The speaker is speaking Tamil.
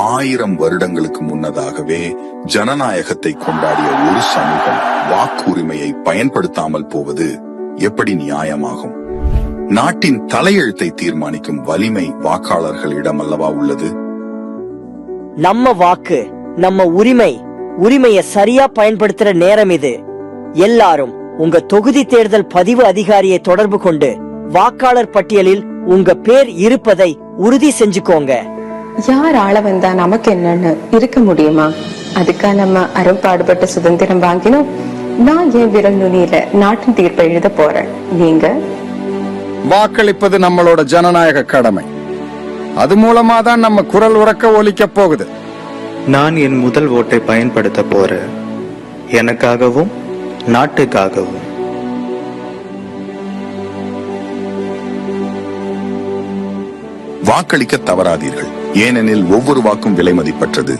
ஆயிரம் வருடங்களுக்கு முன்னதாகவே ஜனநாயகத்தை கொண்டாடிய ஒரு சமூகம் வாக்குரிமையை பயன்படுத்தாமல் போவது எப்படி நியாயமாகும்? நாட்டின் தலையெழுத்தை தீர்மானிக்கும் வலிமை வாக்காளர்களிடம் அல்லவா உள்ளது? நம்ம வாக்கு நம்ம உரிமை உரிமையை சரியா பயன்படுத்துற நேரம் இது. எல்லாரும் உங்க தொகுதி தேர்தல் பதிவு அதிகாரியை தொடர்பு கொண்டு வாக்காளர் பட்டியலில் உங்க பேர் இருப்பதை உறுதி செஞ்சுக்கோங்க. யார் ஆள வந்தா நமக்கு என்னன்னு இருக்க முடியுமா? அதுக்கா நம்ம அரும்பாடுபட்டு சுதந்திரம் வாங்கினோம். நான் என் விரல் நுனியில நாட்டின் தீர்ப்பை எழுத போறேன். நீங்க? வாக்களிப்பது நம்மளோட ஜனநாயக கடமை. அது மூலமா தான் நம்ம குரல் உறக்க ஒலிக்க போகுது. நான் என் முதல் ஓட்டை பயன்படுத்த போறேன். எனக்காகவும் நாட்டுக்காகவும். வாக்களிக்க தவறாதீர்கள். ஏனெனில் ஒவ்வொரு வாக்கும் விலை மதிப்பற்றது